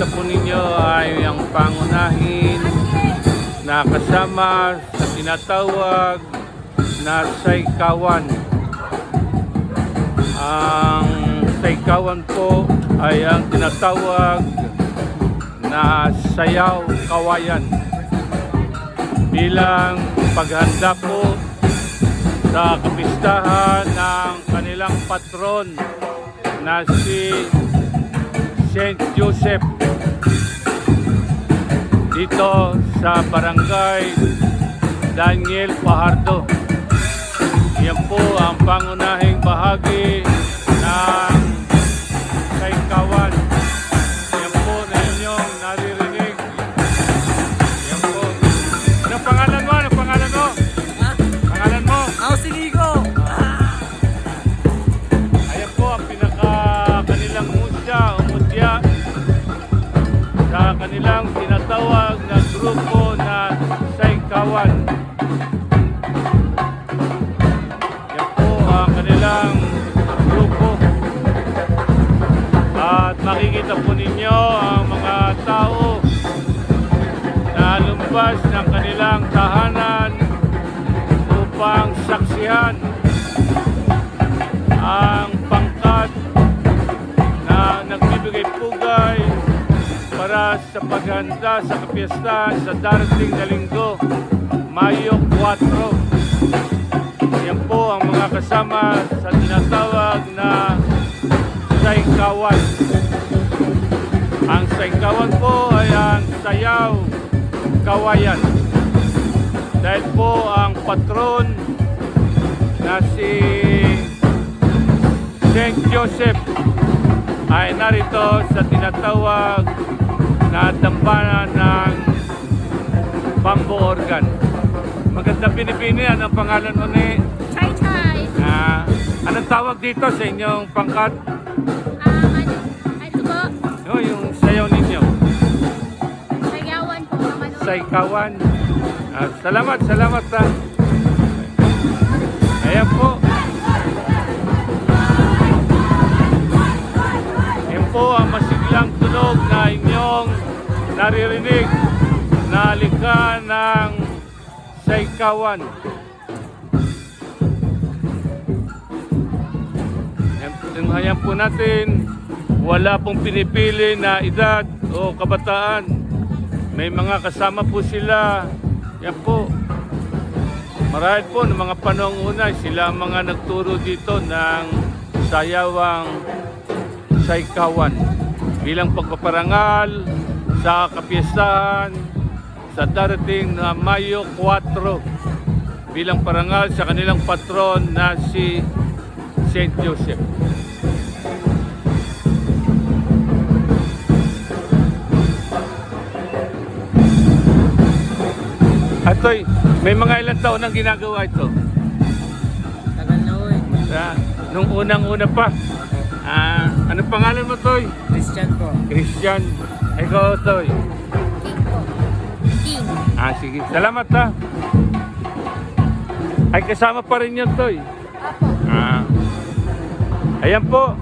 makikita po ninyo ay ang pangunahin na kasama sa tinatawag na Saikawan. Ang Saikawan po ay ang tinatawag na Sayaw Kawayan bilang paghanda po sa kapistahan ng kanilang patron na si St. Joseph dito sa barangay Daniel Pahardo. Yan po ang pangunahing bahagi ng ang pangkat na nagbibigay pugay para sa paghanda sa kapiyastahan sa darating na linggo, Mayo 4. Yan po ang mga kasama sa tinatawag na Saikawan. Ang Saikawan po ay ang Sayaw Kawayan. Dahil po ang patron na si St. Joseph ay narito sa tinatawag na dambana ng bamboo organ. Magandang pinipini, anong pangalan mo ni? Chai Chai. Ah, anong tawag dito sa inyong pangkat? Ah, ano? Ito po. O, yung sayaw ninyo. Sayawan po. Ano. Sa ikawan. Ah, salamat, salamat ha. Ayan po. Po ang masiglang tunog na inyong naririnig na alika ng Saikawan. Tunghayan po natin, wala pong pinipili na edad o kabataan. May mga kasama po sila. Yan po. Marahil po ng mga panahong una, sila mga nagturo dito ng sayawang saikawan bilang pagpaparangal sa kapiyastahan sa darating na Mayo 4 bilang parangal sa kanilang patron na si St. Joseph. Atoy, may mga ilang taon ang ginagawa ito. Tagal na eh. Ah, nung unang-una pa. Ah, ano pangalan mo, Toy? Christian po. Christian. Ikaw, Toy. King po. King. Ah, sige. Salamat, ha. Ay, kasama pa rin yun, Toy. Apo. Ah. Ayan po.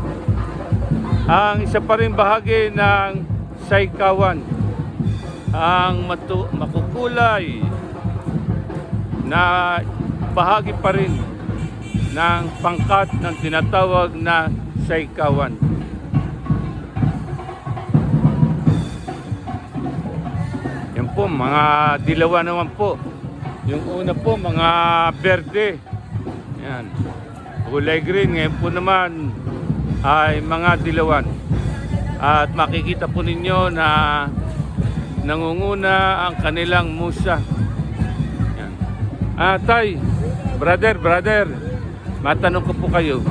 Ang isa pa rin bahagi ng Saikawan. Ang matu- makukulay na bahagi pa rin ng pangkat ng tinatawag na Saikawan. Po, mga dilawa naman po. Yung una po, mga berde. Yan. Kulay green. Ngayon po naman ay mga dilawan. At makikita po ninyo na nangunguna ang kanilang musa. Yan. Ah, tay, brother, brother, matanong ko po kayo.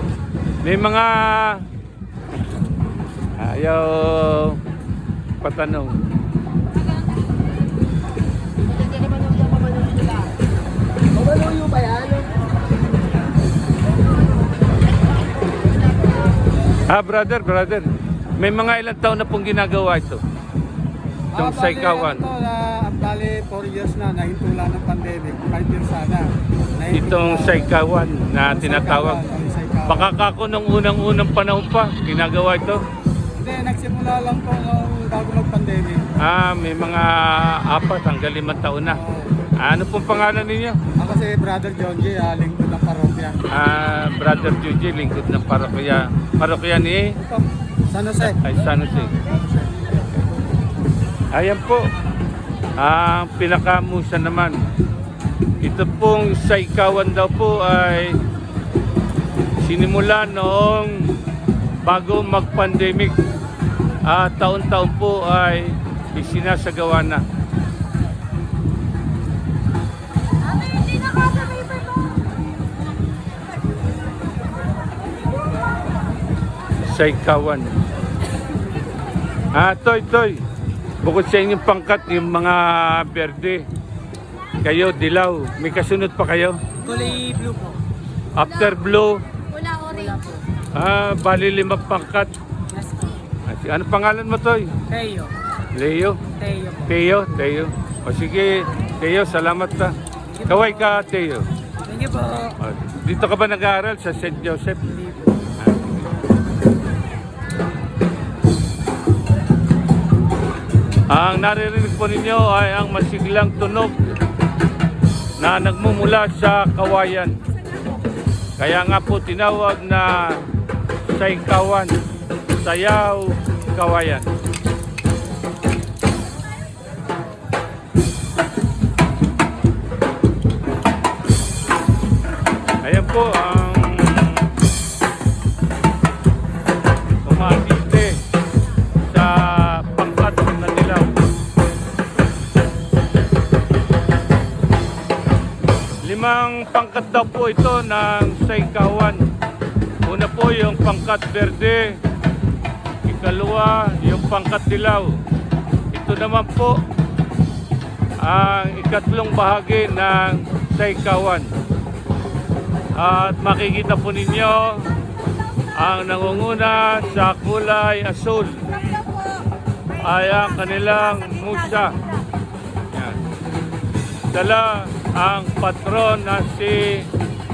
May mga ayaw patanong. Ah, brother, brother. May mga ilang taon na pong ginagawa ito. Itong Ah, Saikawan. Bali, ano to, na, bali 4 years na, nahintula ng pandemic. 5 years sana. Nahintula- Itong Saikawan na tinatawag. Saikawan. Baka kako nung unang-unang panahon pa, ginagawa ito. Hindi, nagsimula lang po nung bago mag-pandemic. Ah, may mga apat hanggang limang taon na. Oo. Ano pong pangalan ninyo? Ako si Brother John J. Ah, lingkod ng parokya. Ah, Brother Juji, lingkod ng parokya. Parokya ni San Jose. ay San Jose. Ayan po. Ang pinakamusa naman. Ito pong sa ikawan daw po ay sinimula noong bago mag-pandemic. Ah, taon-taon po ay isinasagawa na. Sa ikawan. Ah, Toy, Toy. Bukod sa inyong pangkat, yung mga berde, kayo, dilaw, may kasunod pa kayo? Kulay blue po. After blue, Wala orange. ah, bali lima pangkat. Yes po. Ah, Ano pangalan mo, Toy? Teo. Leo? Teo po. Teo? Teo? O sige, Teo, salamat ta. Kaway ka, Teo. Thank you po. Ah, dito ka ba nag-aaral sa St. Joseph? Ang naririnig po ninyo ay ang masiglang tunog na nagmumula sa kawayan. Kaya nga po tinawag na saykawan, sayaw kawayan. Ayan po pangkat daw po ito ng Saikawan. Una po yung pangkat verde, ikalawa yung pangkat dilaw. Ito naman po ang ikatlong bahagi ng Saikawan. At makikita po ninyo ang nangunguna sa kulay asul ay ang kanilang musa. Yan. Dala ang patron na si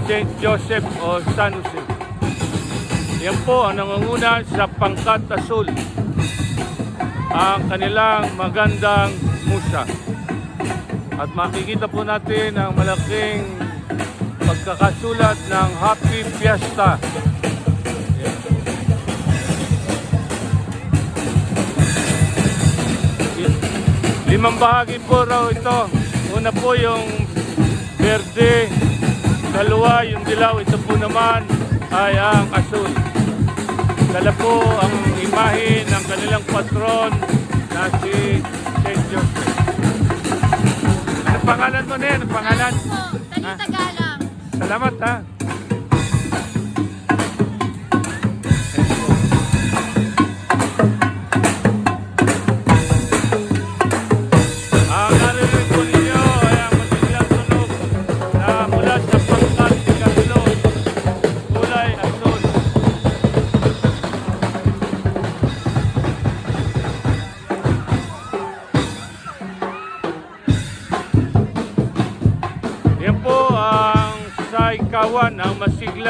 St. Joseph o San Jose. Yan po ang nangunguna sa pangkat asul. Ang kanilang magandang musa. At makikita po natin ang malaking pagkakasulat ng Happy Fiesta. Limang bahagi po raw ito. Una po yung verde, dalawa yung dilaw, ito po naman ay ang asul. Dala po ang imahe ng kanilang patron na si St. Joseph. Ano pangalan mo na yan? Ano pangalan? Po, Talita Galang. Salamat ha.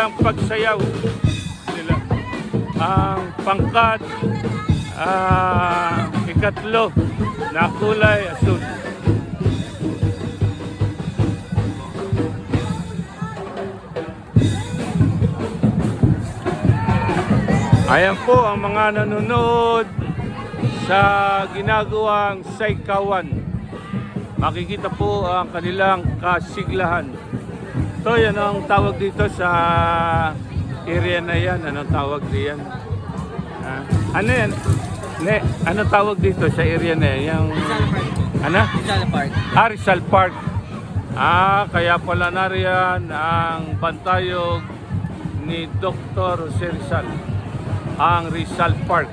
Masiglang pagsayaw nila. Ang pangkat ah, ikatlo na kulay asul. Ayan po ang mga nanonood sa ginagawang saikawan. Makikita po ang kanilang kasiglahan. So, yan ang tawag dito sa area na yan. Anong tawag diyan? Ah, ano yan? Ne, anong tawag dito sa area na yan? Yung, Rizal Park ano? Rizal Park. Ah, Rizal Park. Ah, kaya pala nariyan ang bantayog ni Dr. Jose Rizal. Ang Rizal Park.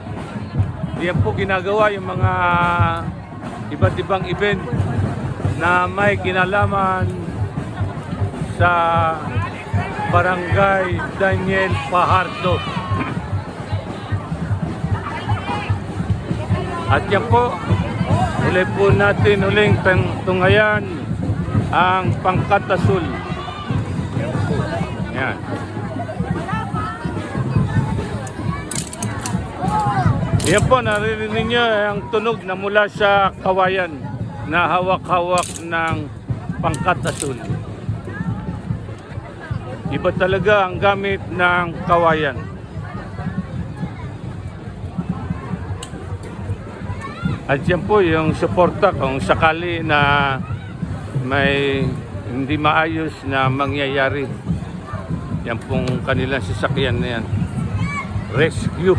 Diyan po ginagawa yung mga iba't ibang event na may kinalaman sa Barangay Daniel Pahardo. At yan po, uli po natin uling tungayan ang pangkat asul. Yan. Yan po, naririnig niyo ang tunog na mula sa kawayan na hawak-hawak ng pangkat asul. Iba talaga ang gamit ng kawayan. At yan po yung suporta kung sakali na may hindi maayos na mangyayari. Yan pong kanilang sasakyan na yan. Rescue.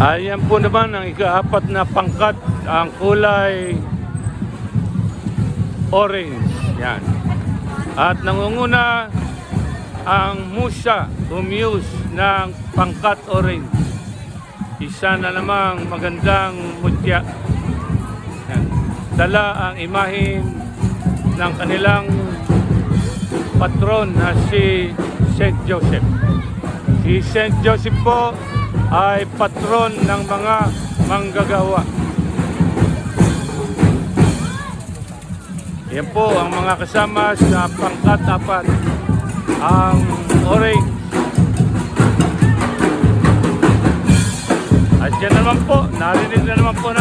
Ayan po naman ang ikaapat na pangkat, ang kulay orange. Yan. At nangunguna ang Musa Umuse ng pangkat orange. Isa na namang magandang mutya. Yan. Dala ang imahin ng kanilang patron na si St. Joseph. Si St. Joseph po ay patron ng mga manggagawa. Yan po ang mga kasama sa pangkat apat. Ang orange. At yan naman po, narinig na naman po natin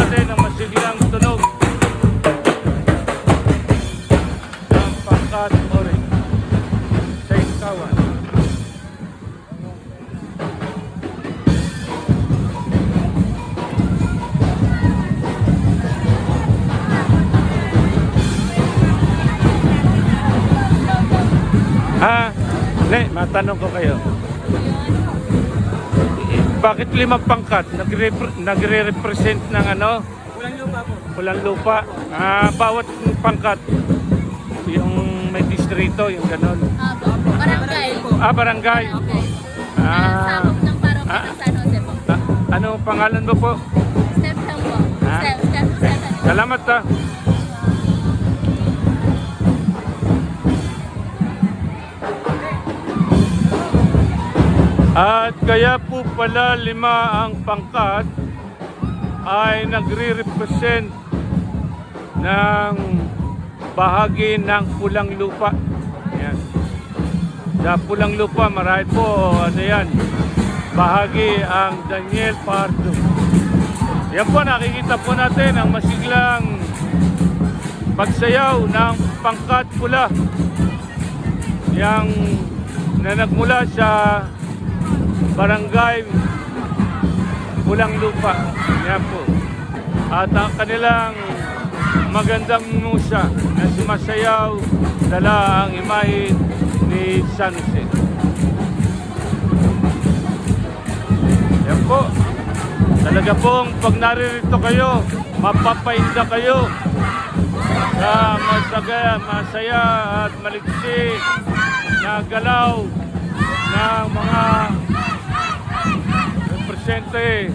matanong ko kayo. Bakit limang pangkat? Nagre- nagre-represent ng ano? Walang lupa po. Pulang lupa. Ah, bawat pangkat yung may distrito, yung ganon. Apo. Barangay. Ah, barangay. Okay. Ah, Sakop ng parokya ah. ng San Jose po. ah, ano pangalan mo po? Step lang po. Ah. Step, step, step. Salamat ah. At kaya po pala lima ang pangkat ay nagre-represent ng bahagi ng pulang lupa. Yan. Sa pulang lupa, marahil po, ano yan, bahagi ang Daniel Pardo. Yan po, nakikita po natin ang masiglang pagsayaw ng pangkat pula. Yang na nagmula sa barangay Pulang Lupa. Yan po. At ang kanilang magandang musa na sumasayaw dala ang imahin ni San Jose. Yan po. Talaga pong pag naririto kayo, mapapainda kayo sa masagaya, masaya at maliksi na galaw ng mga represente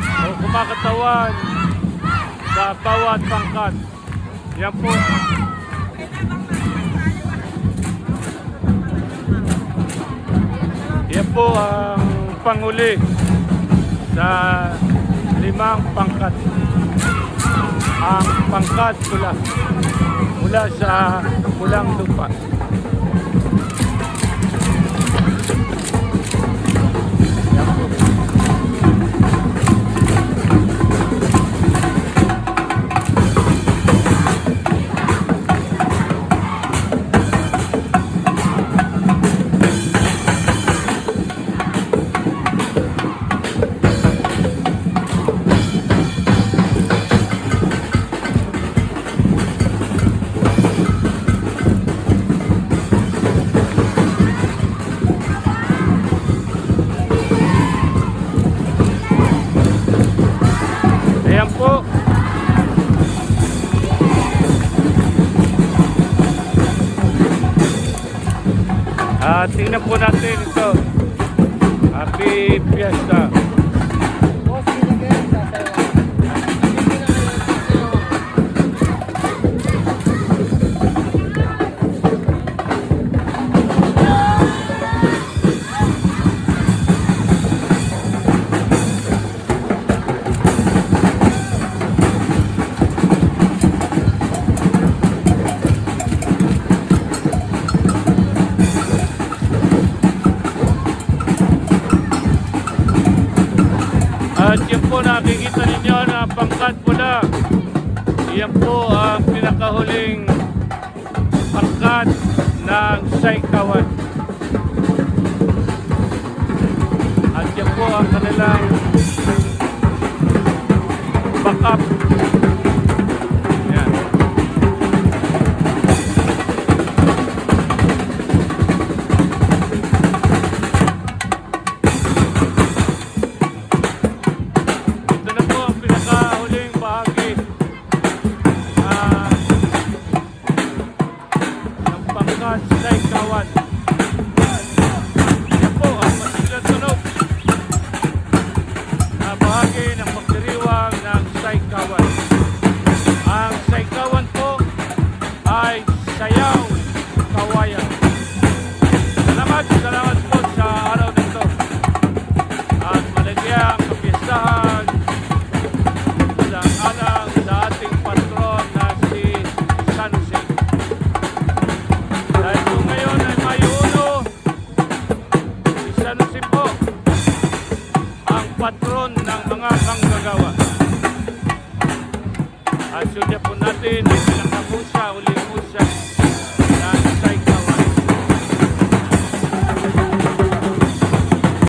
o kumakatawan sa bawat pangkat. Yan po. Yan po ang panguli sa limang pangkat. Ang pangkat pula mula sa pulang lupa. Ah, tingnan po natin ito. Happy Fiesta. makikita ninyo na pangkat pula. Iyan po ang pinakahuling pangkat ng Saikawan. At yan po ang kanilang backup